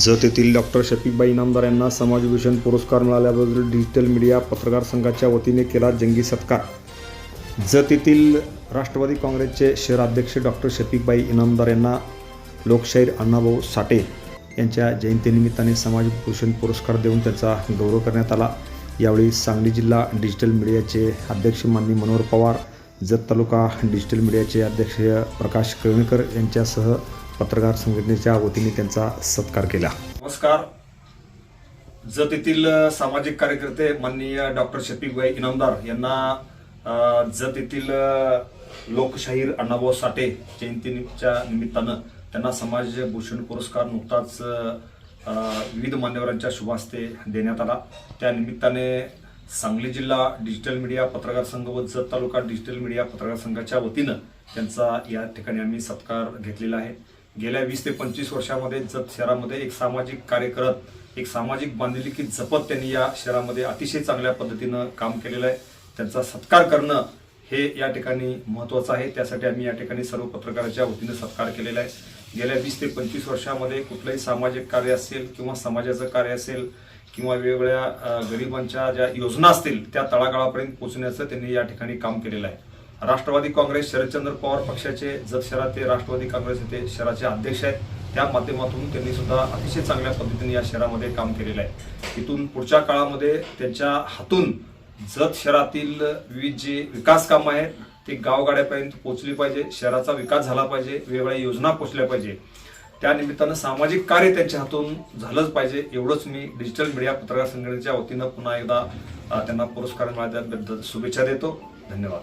ज तेथील डॉक्टर शफीकबाई इनामदार यांना समाजभूषण पुरस्कार मिळाल्याबद्दल डिजिटल मीडिया पत्रकार संघाच्या वतीने केला जंगी सत्कार. ज तेथील राष्ट्रवादी काँग्रेसचे शहराध्यक्ष डॉक्टर शफीकबाई इनामदार यांना लोकशाहीर अण्णाभाऊ साठे यांच्या जयंतीनिमित्ताने समाजभूषण पुरस्कार देऊन त्यांचा गौरव करण्यात आला. यावेळी सांगली जिल्हा डिजिटल मीडियाचे अध्यक्ष माननी मनोहर पवार जत तालुका डिजिटल मीडियाचे अध्यक्ष प्रकाश कळणकर यांच्यासह पत्रकार संघटनेच्या वतीने त्यांचा सत्कार केला. नमस्कार. जत येथील सामाजिक कार्यकर्ते माननीय डॉक्टर शफीकभाई इनामदार यांना जत येथील लोकशाहीर अण्णाभाऊ साठे जयंतीच्या निमित्तानं त्यांना समाजभूषण पुरस्कार नुकताच विविध मान्यवरांच्या शुभास्ते देण्यात आला. त्या निमित्ताने सांगली जिल्हा डिजिटल मीडिया पत्रकार संघ व जत तालुका डिजिटल मीडिया पत्रकार संघाच्या वतीनं त्यांचा या ठिकाणी आम्ही सत्कार घेतलेला आहे. गेल्या वीस ते पंचवीस वर्षामध्ये जत शहरामध्ये एक सामाजिक कार्य करत एक सामाजिक बांधिलकी जपत त्यांनी या शहरामध्ये अतिशय चांगल्या पद्धतीनं काम केलेलं आहे. त्यांचा सत्कार करणं हे या ठिकाणी महत्वाचं आहे. त्यासाठी आम्ही या ठिकाणी सर्व पत्रकाराच्या वतीनं सत्कार केलेला आहे. गेल्या वीस ते पंचवीस वर्षामध्ये कुठलंही सामाजिक कार्य असेल किंवा समाजाचं कार्य असेल किंवा वेगवेगळ्या गरिबांच्या ज्या योजना असतील त्या तळागाळापर्यंत पोचण्याचं त्यांनी या ठिकाणी काम केलेलं आहे. राष्ट्रवादी काँग्रेस शरदचंद्र पवार पक्षाचे जत शहरात ते राष्ट्रवादी काँग्रेस येथे शहराचे अध्यक्ष आहेत त्या माध्यमातून त्यांनी सुद्धा अतिशय चांगल्या पद्धतीने या शहरामध्ये काम केलेलं आहे. इथून पुढच्या काळामध्ये त्यांच्या हातून जत शहरातील विविध जे विकास कामं आहेत ते गावगाड्यापर्यंत पोहोचली पाहिजे शहराचा विकास झाला पाहिजे वेगवेगळ्या योजना पोचल्या पाहिजे. त्या निमित्तानं सामाजिक कार्य त्यांच्या हातून झालंच पाहिजे. एवढंच मी डिजिटल मीडिया पत्रकार संघटनेच्या वतीनं पुन्हा एकदा त्यांना पुरस्कार मिळाल्याबद्दल शुभेच्छा देतो. धन्यवाद.